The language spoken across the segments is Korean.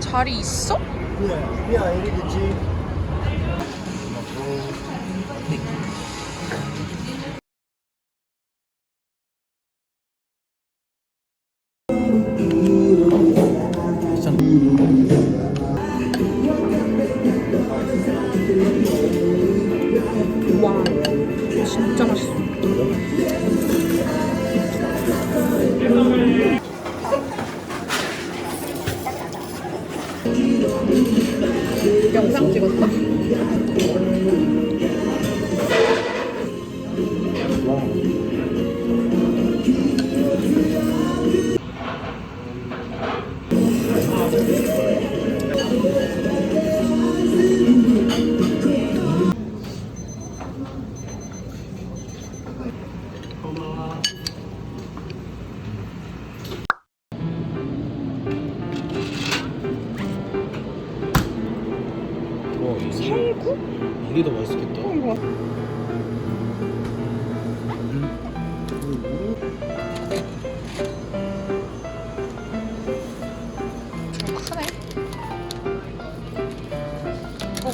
자리 있어? 야, 야, 이리겠지.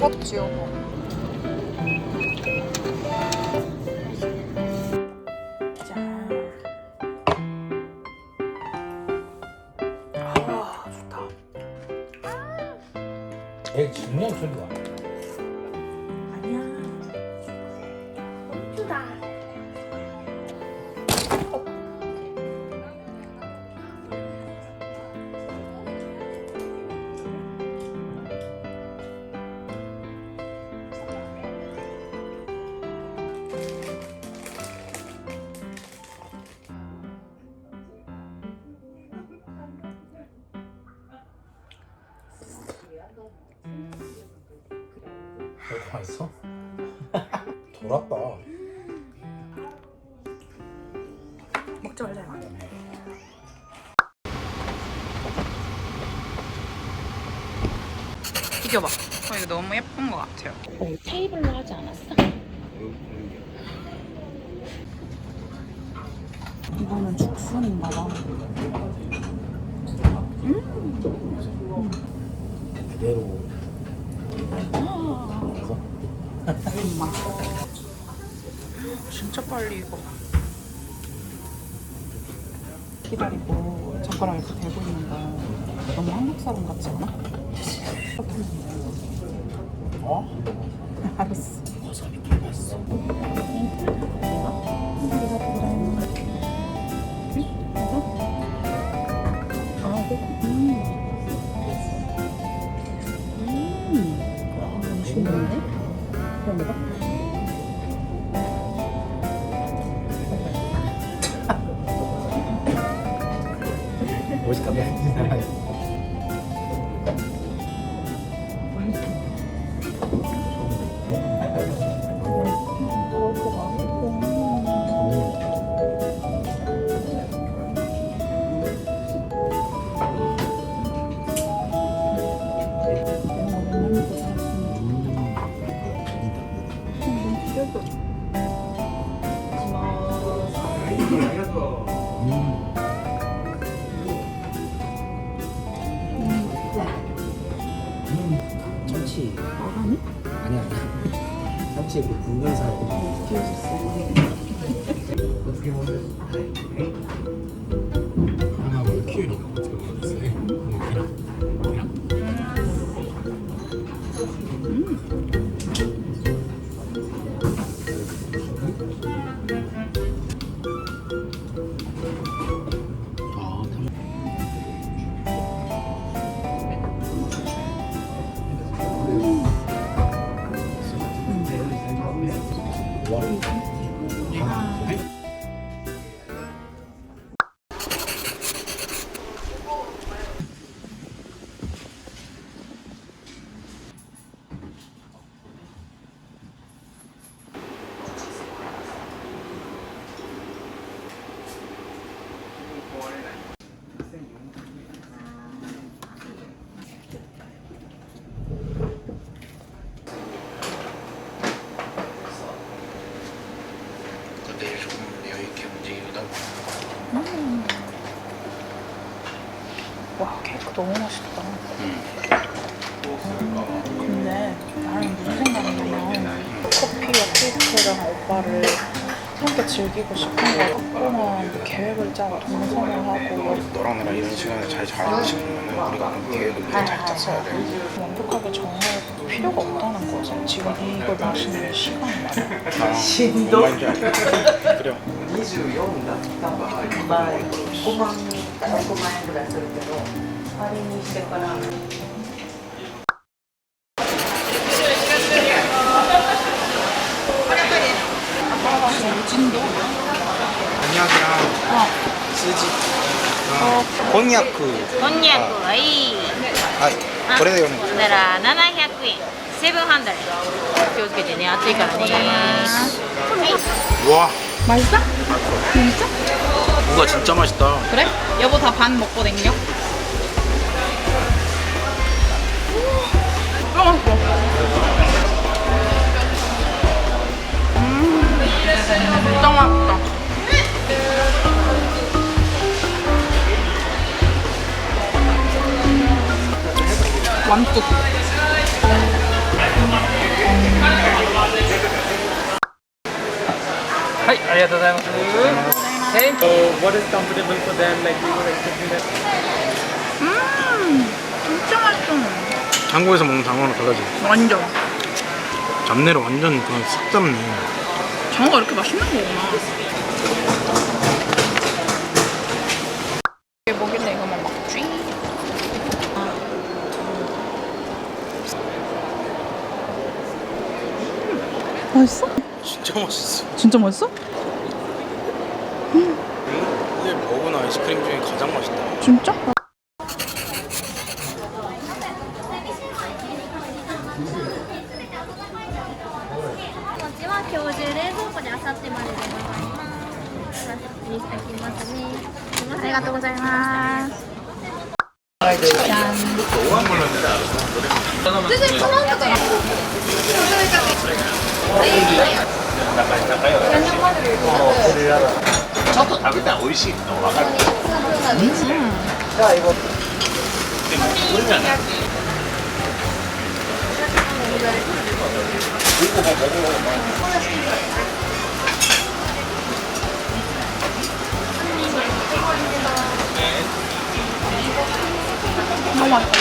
무겁지 이거 짠. 아 좋다. 애 중량 소리 맛있어? 돌았다. 먹지 말자 이거 이겨봐 어, 이거 너무 예쁜 것 같아요 어, 테이블로 하지 않았어? 이거는 죽순인가 봐. 그대로. 엄마. 진짜 빨리 익어 기다리고 젓가락 이렇게 대고 있는 거 너무 한국 사람 같지 않아? 어? 멋있겠다. 참치. 너무 맛있다. 근데 나는 무슨 생각이냐면 커피와 케이크랑 오빠를 함께 즐기고 싶은 거 갖고는 계획을 짜고 동선을 하고 너랑 나랑 이런 시간을 잘 잘 지내면 우리가 그런 계획을 미리 잘 짰어야 돼. 완벽하게 정할 필요가 없다는 거지. 지금 이걸 마시는 시간이 많아. 나랑 뭔 말인지 알겠어. 그래. 24だった場合5万6万円ぐらいするけど あれにしてから 진도? 안녕하세요. 스지. 어, 곤약. こんにゃくはいい。 아, 그래 요네. それなら700円。セブンハンドル。気をつけてね、暑いからね。 와, 맛있어? 진짜? 무가 진짜 맛있다. 그래? 여보 다 반 먹고 댕겨? Thank you. What is comfortable for them? Like we were expecting that. 음, 진짜 맛있어. 한국에서 먹는 장어랑 달라지. 완전. 잡내를 완전 그냥 싹 잡네. 장어가 이렇게 맛있는 거구나. 이게 뭐길래 이거만 먹지? 맛있어? 진짜 맛있어. 진짜 맛있어? 오늘 먹은 아이스크림 중에 가장 맛있다. 진짜? こっちは今日中冷 蔵庫であさってまででございます。にしてきますね。すいませんありがとうございます。 너무 맛있어.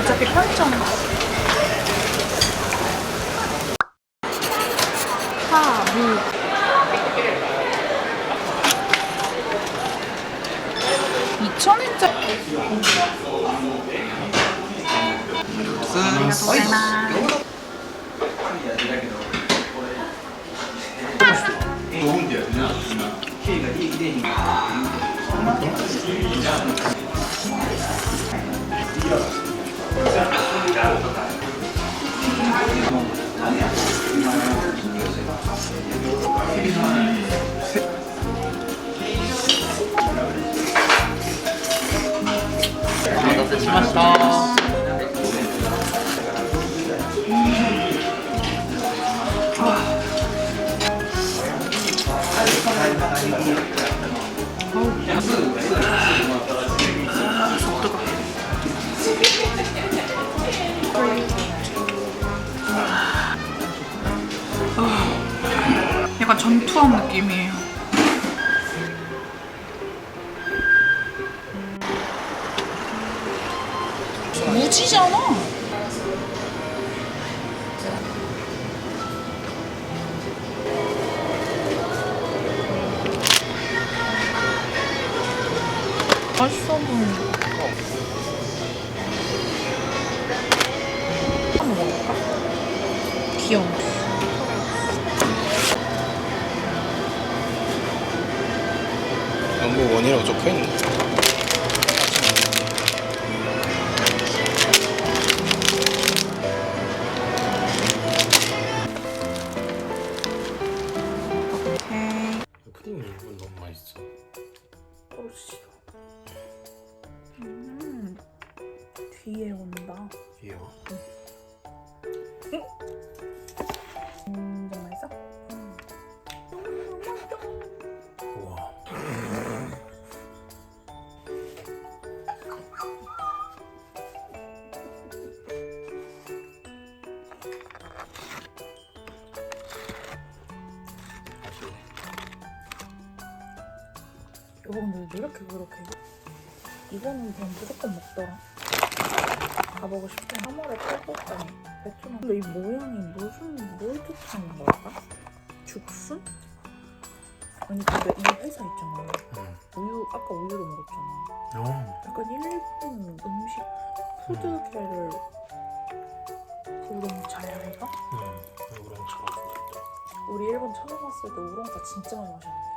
어차피 편의점 파, 무. ありがとうございますお待たせしました。 전투 연구 원이라고 적혀 있네. 푸딩이 이건 너무 맛있어. 음, 뒤에 온다. 귀여워. 음, 이거 근데 왜 이렇게 그렇게 이거는 그냥 무조건 먹더라 가보고 싶대 3월에 털었더니 베트남 근데 이 모양이 무슨 뭘 뜻하는 걸까? 죽순? 아니 근데 이 회사 있잖아 우유 아까 우유로 먹었잖아 어. 약간 일본 음식 푸드계를 우롱차야 이거? 응. 우렁차. 우리 일본 처음 왔을 때 우롱차 진짜 많이 마셨는데